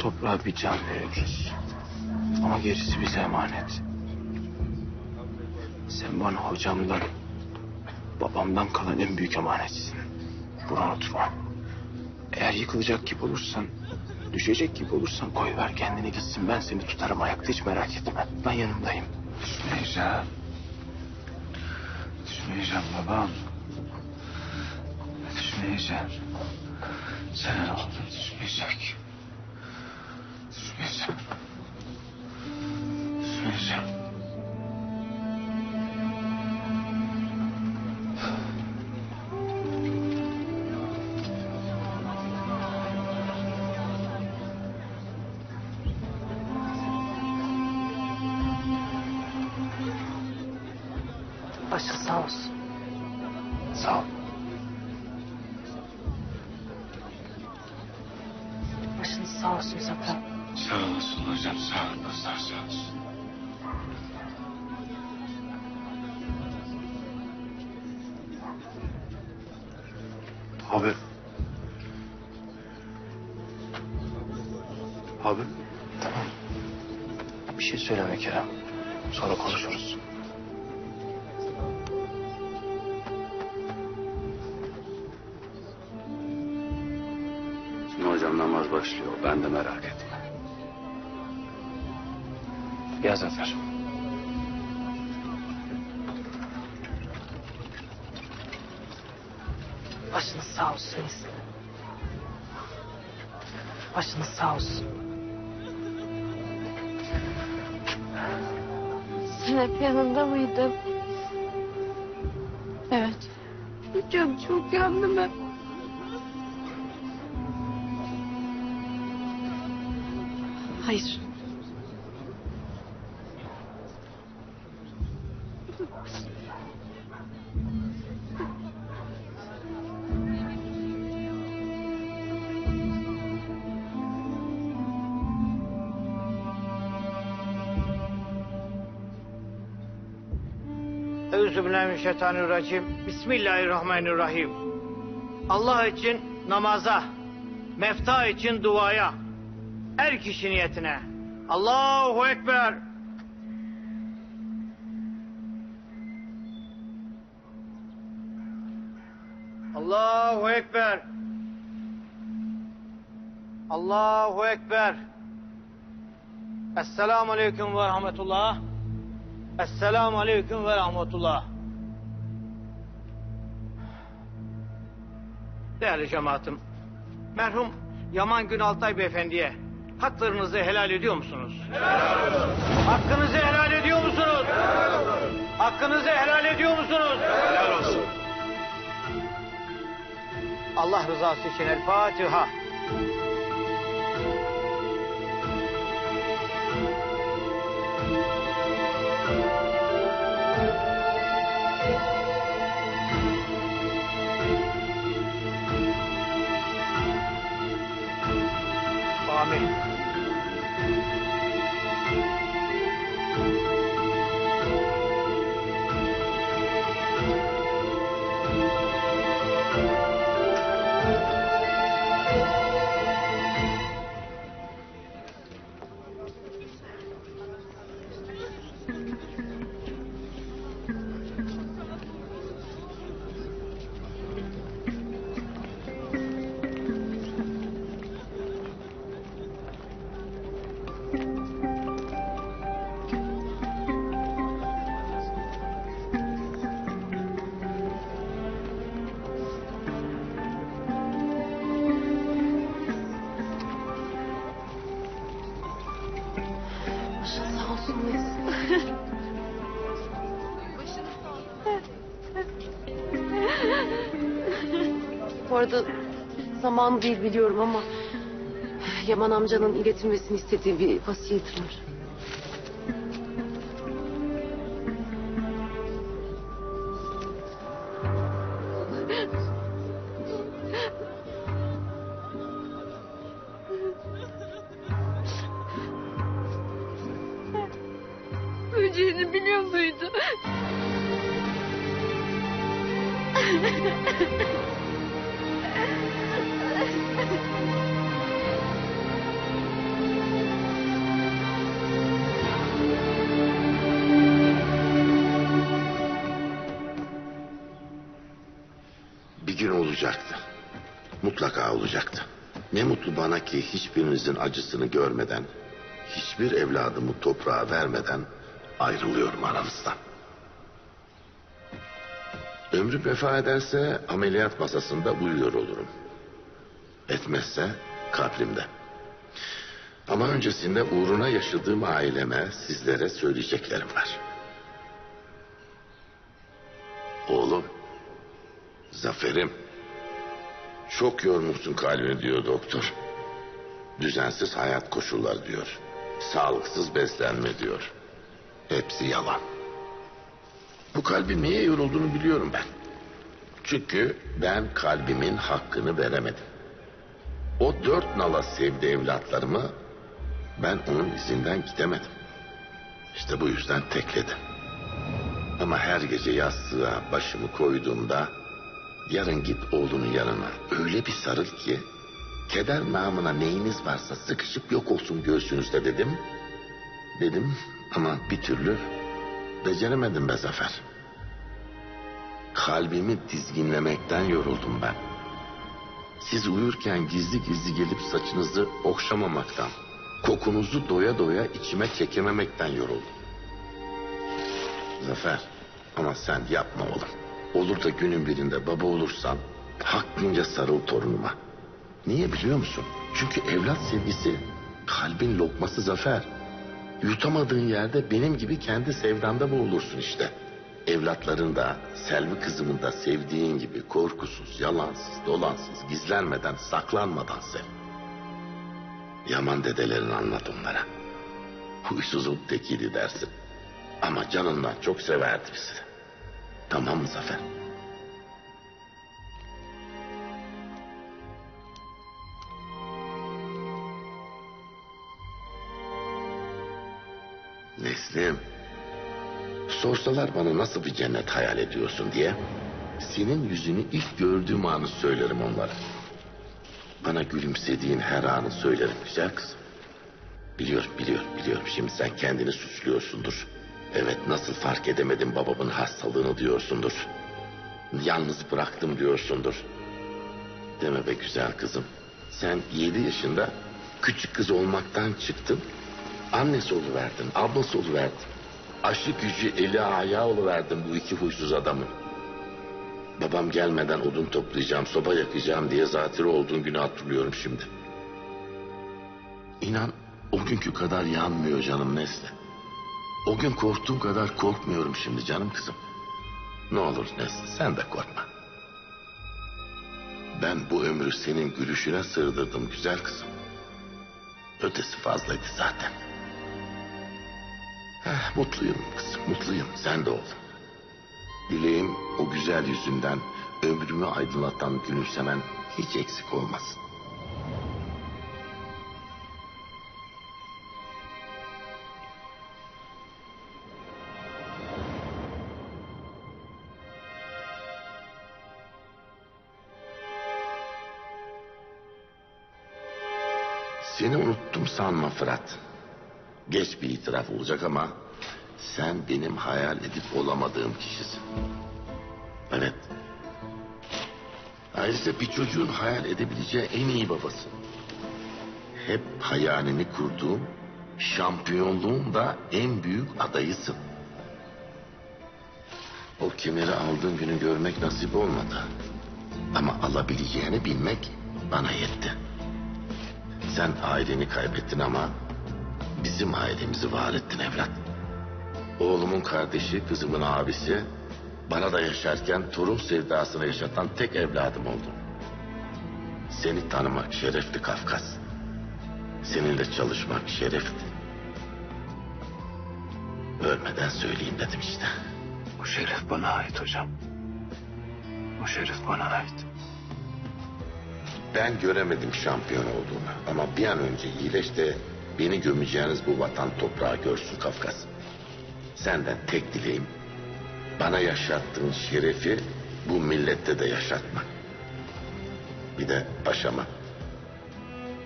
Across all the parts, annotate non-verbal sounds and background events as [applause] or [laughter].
toprağa bir can veriyoruz. Ama gerisi bize emanet. Sen bana hocamdan, babamdan kalan en büyük emanetsin. Bunu unutma. Eğer yıkılacak gibi olursan, düşecek gibi olursan koy ver kendini gitsin. Ben seni tutarım ayakta hiç merak etme. Ben yanındayım. Düşmeyeceğim. Düşmeyeceğim babam. Düşmeyeceğim. Senin oğlun düşmeyecek. Başın sağ olsun. Sağ ol. Başınız sağ olsun Zafer. Sağ olasın hocam. Sağ ol. Dostlar sağ olsun. Abi. Abi. Tamam. Bir şey söyleme Kerem. Sonra konuşuruz. Hocam namaz başlıyor. Ben de merak etme. Gel Zafer. Başınız sağ olsun. Başınız sağ olsun. Sen hep yanında mıydın? Evet. Çok çok yandım hep. Hayır. Euzubillahimineşşeytanirracim. Bismillahirrahmanirrahim. Allah için namaza, mefta için duaya, her kişi niyetine. Allahu Ekber. Allahu Ekber. Allahu Ekber. Esselamu Aleyküm ve Rahmetullah. Esselamu Aleyküm ve Rahmetullah. Değerli cemaatim, merhum Yaman Günaltay Beyefendi'ye haklarınızı helal ediyor musunuz? Helal olsun. Hakkınızı helal ediyor musunuz? Helal olsun. Hakkınızı helal ediyor musunuz? Helal olsun. Allah rızası için El Fatiha. Arada zaman değil biliyorum ama Yaman amcanın iletilmesini istediği bir vasiyet var. Öleceğini biliyor muydu? [laughs] gün olacaktı. Mutlaka olacaktı. Ne mutlu bana ki hiçbirinizin acısını görmeden, hiçbir evladımı toprağa vermeden ayrılıyorum aranızdan. Ömrüm vefa ederse ameliyat masasında uyuyor olurum. Etmezse kabrimde. Ama öncesinde uğruna yaşadığım aileme sizlere söyleyeceklerim var. Oğlum, Zafer'im, çok yormuşsun kalbini diyor doktor. Düzensiz hayat koşulları diyor. Sağlıksız beslenme diyor. Hepsi yalan. Bu kalbin niye yorulduğunu biliyorum ben. Çünkü ben kalbimin hakkını veremedim. O dört nala sevdi evlatlarımı, ben onun izinden gidemedim. İşte bu yüzden tekledim. Ama her gece yastığa başımı koyduğumda yarın git oğlunun yanına öyle bir sarıl ki keder namına neyiniz varsa sıkışıp yok olsun göğsünüzde dedim. Dedim ama bir türlü beceremedim be Zafer. Kalbimi dizginlemekten yoruldum ben. Siz uyurken gizli gizli gelip saçınızı okşamamaktan, kokunuzu doya doya içime çekememekten yoruldum. Zafer ama sen yapma oğlum. Olur da günün birinde baba olursan hakkınca sarıl torunuma. Niye biliyor musun? Çünkü evlat sevgisi kalbin lokması Zafer. Yutamadığın yerde benim gibi kendi sevdanda boğulursun işte. Evlatların da Selvi kızımın da sevdiğin gibi korkusuz, yalansız, dolansız, gizlenmeden, saklanmadan sev. Yaman dedelerini anlat onlara. Huysuzun tekiydi dersin. Ama canından çok severdi bizi. Tamam Zafer? Neslim. Sorsalar bana nasıl bir cennet hayal ediyorsun diye. Senin yüzünü ilk gördüğüm anı söylerim onlara. Bana gülümsediğin her anı söylerim güzel kızım. Biliyorum biliyorum biliyorum şimdi sen kendini suçluyorsundur. Evet nasıl fark edemedim babamın hastalığını diyorsundur. Yalnız bıraktım diyorsundur. Deme be güzel kızım. Sen yedi yaşında küçük kız olmaktan çıktın. Annesi oluverdin, ablası oluverdin. Aşı gücü eli ayağı oluverdin bu iki huysuz adamın. Babam gelmeden odun toplayacağım, soba yakacağım diye zatürre olduğun günü hatırlıyorum şimdi. İnan o günkü kadar yanmıyor canım Nesli. O gün korktuğum kadar korkmuyorum şimdi canım kızım. Ne olur Nesli sen de korkma. Ben bu ömrü senin gülüşüne sığdırdım güzel kızım. Ötesi fazlaydı zaten. Eh, mutluyum kızım mutluyum sen de ol. Dileğim o güzel yüzünden ömrümü aydınlatan gülümsemen hiç eksik olmasın. Unuttum sanma Fırat. Geç bir itiraf olacak ama sen benim hayal edip olamadığım kişisin. Evet. Ayrıca bir çocuğun hayal edebileceği en iyi babası. Hep hayalini kurduğum, şampiyonluğun da en büyük adayısın. O kemeri aldığın günü görmek nasip olmadı. Ama alabileceğini bilmek bana yetti. Sen aileni kaybettin ama bizim ailemizi var ettin evlat. Oğlumun kardeşi, kızımın abisi bana da yaşarken torun sevdasını yaşatan tek evladım oldun. Seni tanımak şerefti Kafkas. Seninle çalışmak şerefti. Ölmeden söyleyeyim dedim işte. O şeref bana ait hocam. O şeref bana ait. Ben göremedim şampiyon olduğunu ama bir an önce iyileş de beni gömeceğiniz bu vatan toprağı görsün Kafkas. Senden tek dileğim bana yaşattığın şerefi bu millette de yaşatma. Bir de paşama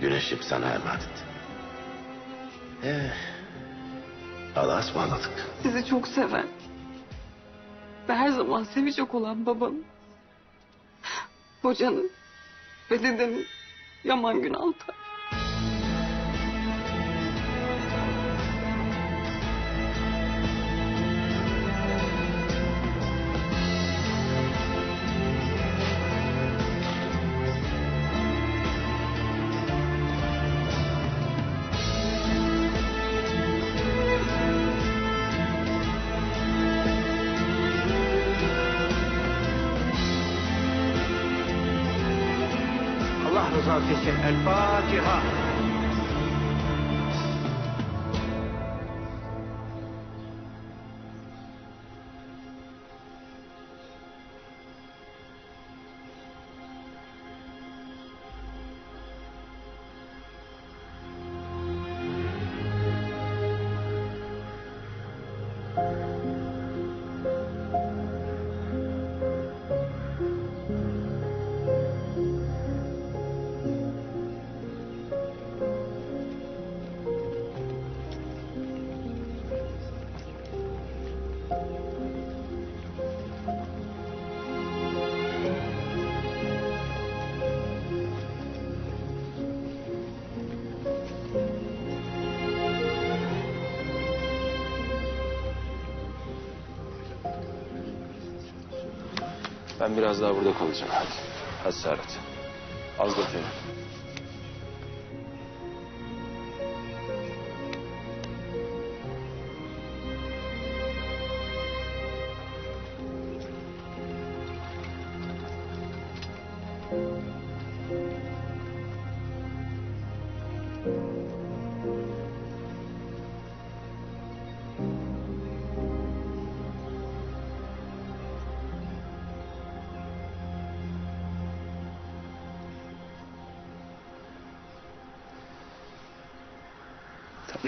güneşim sana emanet. Eh, Allah'a ısmarladık. Sizi çok seven ve her zaman sevecek olan babam kocanı ve dedemi Yaman Günaltay. İçin El Fatiha. Ben biraz daha burada kalacağım. Hadi. Hadi Serhat. Az da beni.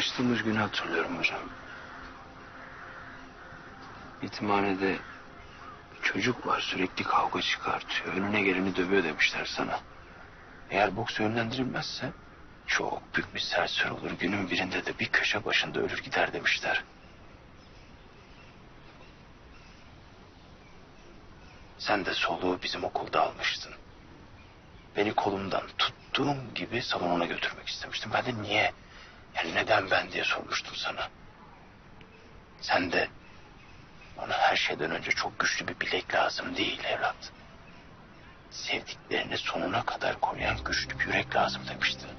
Tanıştığımız günü hatırlıyorum hocam. Yetimhanede bir çocuk var sürekli kavga çıkartıyor. Önüne geleni dövüyor demişler sana. Eğer boks yönlendirilmezse çok büyük bir serseri olur. Günün birinde de bir köşe başında ölür gider demişler. Sen de soluğu bizim okulda almıştın. Beni kolumdan tuttuğum gibi salonuna götürmek istemiştim. Ben de niye? Yani neden ben diye sormuştum sana. Sen de ona her şeyden önce çok güçlü bir bilek lazım değil evlat. Sevdiklerini sonuna kadar koruyan güçlü bir yürek lazım demiştin.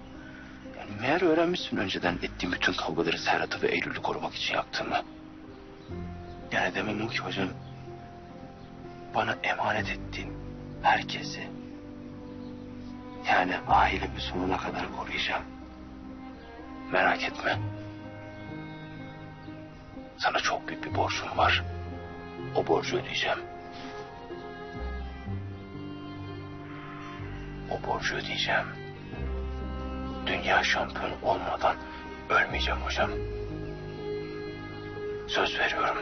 Yani meğer öğrenmişsin önceden ettiğim bütün kavgaları Serhat'ı ve Eylül'ü korumak için yaptığımı. Yani demem o ki hocam. Bana emanet ettiğin herkesi yani ailemi sonuna kadar koruyacağım. Merak etme. Sana çok büyük bir borcum var. O borcu ödeyeceğim. O borcu ödeyeceğim. Dünya şampiyonu olmadan ölmeyeceğim hocam. Söz veriyorum.